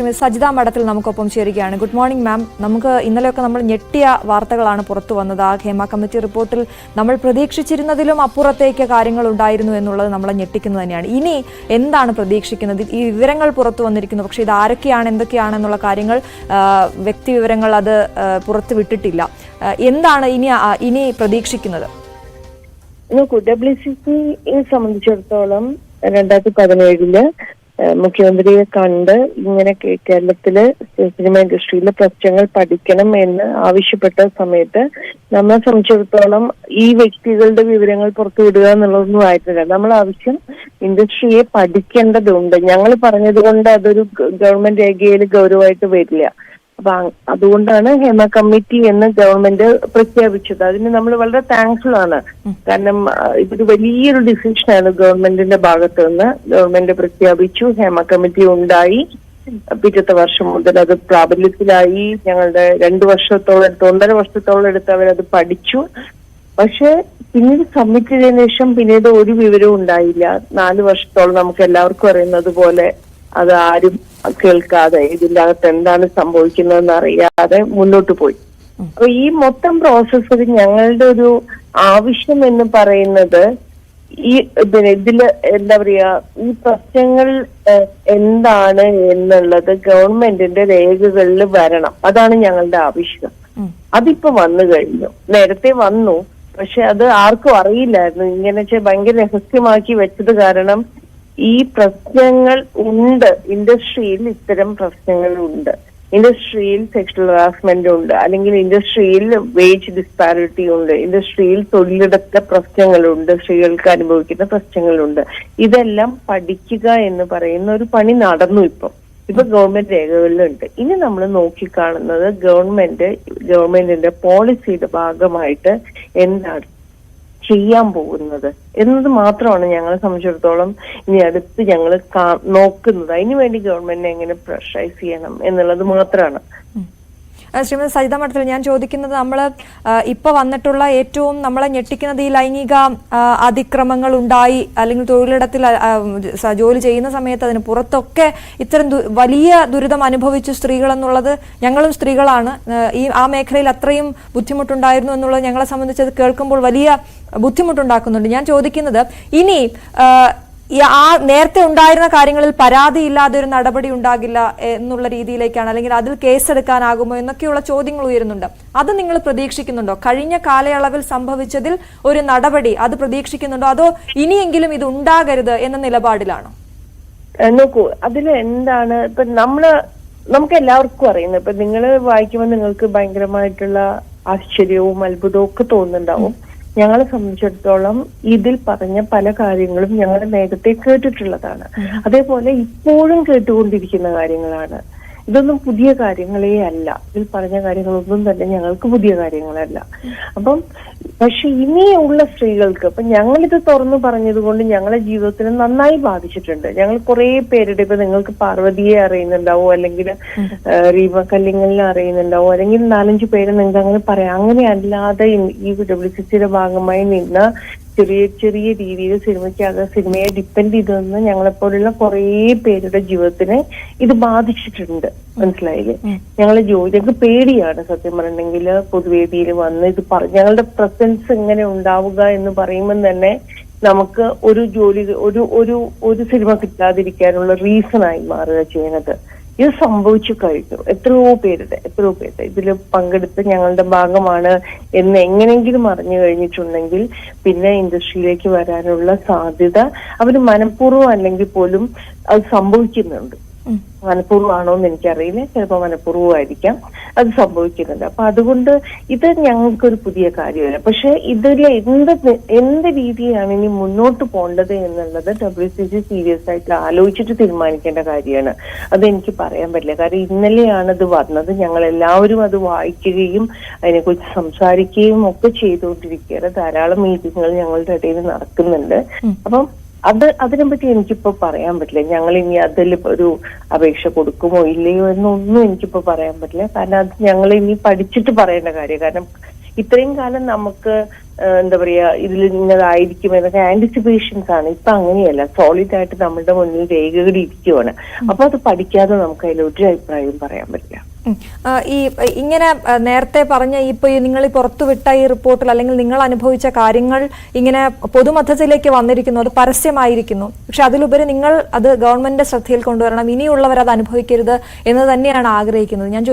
ശ്രീമതി സജിത മഠത്തിൽ നമുക്കൊപ്പം ചേരുകയാണ്. Good morning ma'am. നമുക്ക് ഇന്നലെയൊക്കെ നമ്മൾ ഞെട്ടിയ വാർത്തകളാണ് പുറത്തു വന്നത്. ആ ഹേമ കമ്മിറ്റി റിപ്പോർട്ടിൽ നമ്മൾ പ്രതീക്ഷിച്ചിരുന്നതിലും അപ്പുറത്തേക്ക് കാര്യങ്ങൾ ഉണ്ടായിരുന്നു എന്നുള്ളത് നമ്മളെ ഞെട്ടിക്കുന്നത് തന്നെയാണ്. ഇനി എന്താണ് പ്രതീക്ഷിക്കുന്നത്? ഈ വിവരങ്ങൾ പുറത്തു വന്നിരിക്കുന്നു. പക്ഷേ ഇത് ആരൊക്കെയാണ് എന്തൊക്കെയാണെന്നുള്ള കാര്യങ്ങൾ വ്യക്തി വിവരങ്ങൾ അത് പുറത്തു വിട്ടിട്ടില്ല. എന്താണ് ഇനി ഇനി പ്രതീക്ഷിക്കുന്നത്? നോക്കൂ ഡബ്ല്യു സി സിയെ സംബന്ധിച്ചിടത്തോളം രണ്ടായിരത്തി പതിനേഴിൽ മുഖ്യമന്ത്രിയെ കണ്ട് ഇങ്ങനെ കേരളത്തിൽ സിനിമ ഇൻഡസ്ട്രിയിലെ പ്രശ്നങ്ങൾ പഠിക്കണം എന്ന് ആവശ്യപ്പെട്ട സമയത്ത് നമ്മളെ സംബന്ധിച്ചിടത്തോളം ഈ വ്യക്തികളുടെ വിവരങ്ങൾ പുറത്തുവിടുക എന്നുള്ളതൊന്നും ആയിട്ടില്ല നമ്മൾ ആവശ്യം ഇൻഡസ്ട്രിയെ പഠിക്കേണ്ടതുണ്ട്. ഞങ്ങൾ പറഞ്ഞത് കൊണ്ട് അതൊരു ഗവൺമെന്റ് രേഖയിൽ ഗൗരവമായിട്ട് വരില്ല. അപ്പൊ അതുകൊണ്ടാണ് ഹേമ കമ്മിറ്റി എന്ന് ഗവൺമെന്റ് പ്രഖ്യാപിച്ചത്. അതിന് നമ്മൾ വളരെ താങ്ക്ഫുൾ ആണ് കാരണം ഇതൊരു വലിയൊരു ഡിസിഷനാണ് ഗവൺമെന്റിന്റെ ഭാഗത്ത് നിന്ന് ഗവൺമെന്റ് പ്രഖ്യാപിച്ചു. ഹേമ കമ്മിറ്റി ഉണ്ടായി. പിറ്റത്തെ വർഷം മുതൽ അത് പ്രാബല്യത്തിലായി. ഞങ്ങളുടെ രണ്ടു വർഷത്തോളം എടുത്ത് ഒന്നര വർഷത്തോളം എടുത്ത് അവരത് പഠിച്ചു. പക്ഷെ പിന്നീട് സബ്മിറ്റ് ചെയ്തതിനു ശേഷം പിന്നീട് ഒരു വിവരവും ഉണ്ടായില്ല. നാല് വർഷത്തോളം നമുക്ക് എല്ലാവർക്കും അറിയുന്നത് പോലെ അത് ആരും കേൾക്കാതെ ഇതിന്റെ അകത്ത് എന്താണ് സംഭവിക്കുന്നതെന്ന് അറിയാതെ മുന്നോട്ട് പോയി. അപ്പൊ ഈ മൊത്തം പ്രോസസ്സിൽ ഞങ്ങളുടെ ഒരു ആവശ്യം എന്ന് പറയുന്നത് ഈ ഇതിൽ എന്താ പറയാ ഈ പ്രശ്നങ്ങൾ എന്താണ് എന്നുള്ളത് ഗവൺമെന്റിന്റെ രേഖകളിൽ വരണം. അതാണ് ഞങ്ങളുടെ ആവശ്യം. അതിപ്പോ വന്നു കഴിഞ്ഞു. നേരത്തെ വന്നു. പക്ഷെ അത് ആർക്കും അറിയില്ലായിരുന്നു. ഇങ്ങനെ ഭയങ്കര രഹസ്യമാക്കി വെച്ചത് കാരണം ഈ പ്രശ്നങ്ങൾ ഉണ്ട്. ഇൻഡസ്ട്രിയിൽ ഇത്തരം പ്രശ്നങ്ങൾ ഉണ്ട്. ഇൻഡസ്ട്രിയിൽ സെക്ഷൽ ഹറാസ്മെന്റ് ഉണ്ട്. അല്ലെങ്കിൽ ഇൻഡസ്ട്രിയിൽ വേജ് ഡിസ്പാരിറ്റി ഉണ്ട്. ഇൻഡസ്ട്രിയിൽ തൊഴിലിടത്തെ പ്രശ്നങ്ങളുണ്ട് സ്ത്രീകൾക്ക് അനുഭവിക്കുന്ന പ്രശ്നങ്ങളുണ്ട് ഇതെല്ലാം പഠിക്കുക എന്ന് പറയുന്ന ഒരു പണി നടന്നു ഇപ്പം. ഇപ്പൊ ഗവൺമെന്റ് രേഖകളിലുണ്ട്. ഇനി നമ്മൾ നോക്കിക്കാണുന്നത് ഗവൺമെന്റ് ഗവൺമെന്റിന്റെ പോളിസിയുടെ ഭാഗമായിട്ട് എന്താണ് ചെയ്യാൻ പോകുന്നത്. എന്നത് മാത്രമാണ് ഞങ്ങളെ സംബന്ധിച്ചിടത്തോളം ഇനി അടുത്ത് ഞങ്ങൾ നോക്കുന്നത്. അതിനുവേണ്ടി ഗവൺമെന്റിനെ എങ്ങനെ പ്രഷറൈസ് ചെയ്യണം എന്നുള്ളത് മാത്രമാണ് ശ്രീമതി സജിത മഠത്തിൽ ഞാൻ ചോദിക്കുന്നത് നമ്മൾ ഇപ്പൊ വന്നിട്ടുള്ള ഏറ്റവും നമ്മളെ ഞെട്ടിക്കുന്നത് ഈ ലൈംഗിക അതിക്രമങ്ങൾ ഉണ്ടായി അല്ലെങ്കിൽ തൊഴിലിടത്തിൽ ജോലി ചെയ്യുന്ന സമയത്ത് അതിന് പുറത്തൊക്കെ ഇത്തരം വലിയ ദുരിതം അനുഭവിച്ചു സ്ത്രീകൾ എന്നുള്ളത് ഞങ്ങളും സ്ത്രീകളാണ്. ഈ ആ മേഖലയിൽ അത്രയും ബുദ്ധിമുട്ടുണ്ടായിരുന്നു എന്നുള്ളത് ഞങ്ങളെ സംബന്ധിച്ച് കേൾക്കുമ്പോൾ വലിയ ബുദ്ധിമുട്ടുണ്ടാക്കുന്നുണ്ട്. ഞാൻ ചോദിക്കുന്നത് ഇനി ആ, ആ നേരത്തെ ഉണ്ടായിരുന്ന കാര്യങ്ങളിൽ പരാതിയില്ലാതെ ഒരു നടപടി ഉണ്ടാകില്ല എന്നുള്ള രീതിയിലേക്കാണ് അല്ലെങ്കിൽ അതിൽ കേസെടുക്കാനാകുമോ എന്നൊക്കെയുള്ള ചോദ്യങ്ങൾ ഉയരുന്നുണ്ട്. അത് നിങ്ങൾ പ്രതീക്ഷിക്കുന്നുണ്ടോ? കഴിഞ്ഞ കാലയളവിൽ സംഭവിച്ചതിൽ ഒരു നടപടി അത് പ്രതീക്ഷിക്കുന്നുണ്ടോ? അതോ ഇനിയെങ്കിലും ഇത് ഉണ്ടാകരുത് എന്ന നിലപാടിലാണോ? നോക്കൂ അതിൽ എന്താണ് ഇപ്പൊ നമ്മൾ നമുക്ക് എല്ലാവർക്കും അറിയുന്നത്. ഇപ്പൊ നിങ്ങൾ വായിക്കുമ്പോൾ നിങ്ങൾക്ക് ഭയങ്കരമായിട്ടുള്ള ആശ്ചര്യവും അത്ഭുതവും ഒക്കെ തോന്നുന്നുണ്ടാവും. ഞങ്ങളെ സംബന്ധിച്ചിടത്തോളം ഇതിൽ പറഞ്ഞ പല കാര്യങ്ങളും ഞങ്ങൾ നേരത്തെ കേട്ടിട്ടുള്ളതാണ്. അതേപോലെ ഇപ്പോഴും കേട്ടുകൊണ്ടിരിക്കുന്ന കാര്യങ്ങളാണ്. ഇതൊന്നും പുതിയ കാര്യങ്ങളേ അല്ല. ഇതിൽ പറഞ്ഞ കാര്യങ്ങളൊന്നും തന്നെ ഞങ്ങൾക്ക് പുതിയ കാര്യങ്ങളല്ല. അപ്പം പക്ഷെ ഇനിയുള്ള സ്ത്രീകൾക്ക് അപ്പൊ ഞങ്ങളിത് തുറന്നു പറഞ്ഞത് കൊണ്ട് ഞങ്ങളെ ജീവിതത്തിന് നന്നായി ബാധിച്ചിട്ടുണ്ട്. ഞങ്ങൾ കുറെ പേരുടെ ഇപ്പൊ നിങ്ങൾക്ക് പാർവതിയെ അറിയുന്നുണ്ടാവോ? അല്ലെങ്കിൽ റീവ കല്ലിങ്ങലിനെ അറിയുന്നുണ്ടാവോ? അല്ലെങ്കിൽ നാലഞ്ച് പേര് നിങ്ങൾക്ക് അങ്ങനെ പറയാം. അങ്ങനെ അല്ലാതെ ഈ- ഈ ഡബ്ല്യു സി സിയുടെ ഭാഗമായി നിന്ന ചെറിയ ചെറിയ രീതിയിൽ സിനിമയ്ക്ക് സിനിമയെ ഡിപ്പെൻഡ് ചെയ്തു നിന്ന് ഞങ്ങളെപ്പോലുള്ള കുറേ പേരുടെ ജീവിതത്തിനെ ഇത് ബാധിച്ചിട്ടുണ്ട്. മനസ്സിലായില്ലേ? ഞങ്ങളെ ജോലി ഞങ്ങൾക്ക് പേടിയാണ് സത്യം പറഞ്ഞിട്ടുണ്ടെങ്കിൽ പൊതുവേദിയിൽ വന്ന് ഇത് പറ ഞങ്ങളുടെ പ്രസൻസ് എങ്ങനെ ഉണ്ടാവുക എന്ന് പറയുമ്പോൾ തന്നെ നമുക്ക് ഒരു ജോലി ഒരു ഒരു ഒരു സിനിമ കിട്ടാതിരിക്കാനുള്ള റീസൺ ആയി മാറുക ചെയ്യുന്നത്. ഇത് സംഭവിച്ചു കഴിഞ്ഞു. എത്രയോ പേരുടെ എത്രയോ പേരുടെ. ഇതിൽ പങ്കെടുത്ത് ഞങ്ങളുടെ ഭാഗമാണ് എന്ന് എങ്ങനെങ്കിലും അറിഞ്ഞു കഴിഞ്ഞിട്ടുണ്ടെങ്കിൽ പിന്നെ ഇൻഡസ്ട്രിയിലേക്ക് വരാനുള്ള സാധ്യത അവർ മനഃപൂർവം അല്ലെങ്കിൽ പോലും അത് സംഭവിക്കുന്നുണ്ട്. മനഃപൂർവമാണോ എന്ന് എനിക്കറിയില്ല. ചിലപ്പോൾ മനഃപൂർവമായിരിക്കാം. അത് സംഭവിക്കുന്നുണ്ട്. അപ്പൊ അതുകൊണ്ട് ഇത് ഞങ്ങൾക്കൊരു പുതിയ കാര്യമല്ല. പക്ഷെ ഇതിൽ എന്ത് എന്ത് രീതിയാണ് ഇനി മുന്നോട്ട് പോകേണ്ടത് എന്നുള്ളത് ഡബ്ല്യു സി സി സീരിയസ് ആയിട്ട് ആലോചിച്ചിട്ട് തീരുമാനിക്കേണ്ട കാര്യമാണ്. അത് എനിക്ക് പറയാൻ പറ്റില്ല. കാരണം ഇന്നലെയാണ് ഇത് വന്നത്. ഞങ്ങൾ എല്ലാവരും അത് വായിക്കുകയും അതിനെക്കുറിച്ച് സംസാരിക്കുകയും ഒക്കെ ചെയ്തുകൊണ്ടിരിക്കുകയാണ്. ധാരാളം മീറ്റിങ്ങുകൾ ഞങ്ങളുടെ ഇടയിൽ നടക്കുന്നുണ്ട്. അപ്പം അത് അതിനെപ്പറ്റി എനിക്കിപ്പോ പറയാൻ പറ്റില്ല. ഞങ്ങൾ ഇനി അതിൽ ഒരു അപേക്ഷ കൊടുക്കുമോ ഇല്ലയോ എന്നൊന്നും എനിക്കിപ്പോ പറയാൻ പറ്റില്ല. കാരണം അത് ഞങ്ങൾ ഇനി പഠിച്ചിട്ട് പറയേണ്ട കാര്യം. കാരണം ഇത്രയും കാലം നമുക്ക് എന്താ പറയാ ഇതിൽ ഇന്നതായിരിക്കും എന്നൊക്കെ ആന്റിസിപ്പേഷൻസ് ആണ്. ഇപ്പൊ അങ്ങനെയല്ല. സോളിഡ് ആയിട്ട് നമ്മുടെ മുന്നിൽ രേഖകളിരിക്കുവാണ്. അപ്പൊ അത് പഠിക്കാതെ നമുക്ക് അതിൽ ഒരു അഭിപ്രായവും പറയാൻ പറ്റില്ല. ഈ ഇങ്ങനെ നേരത്തെ പറഞ്ഞ ഇപ്പൊ ഈ നിങ്ങൾ ഈ പുറത്തുവിട്ട ഈ റിപ്പോർട്ടിൽ അല്ലെങ്കിൽ നിങ്ങൾ അനുഭവിച്ച കാര്യങ്ങൾ ഇങ്ങനെ പൊതുമധ്യത്തിലേക്ക് വന്നിരിക്കുന്നു അത് പരസ്യമായിരിക്കുന്നു. പക്ഷെ അതിലുപരി നിങ്ങൾ അത് ഗവൺമെന്റിന്റെ ശ്രദ്ധയിൽ കൊണ്ടുവരണം ഇനിയുള്ളവർ അത് അനുഭവിക്കരുത് എന്ന് തന്നെയാണ് ആഗ്രഹിക്കുന്നത്. ഞാൻ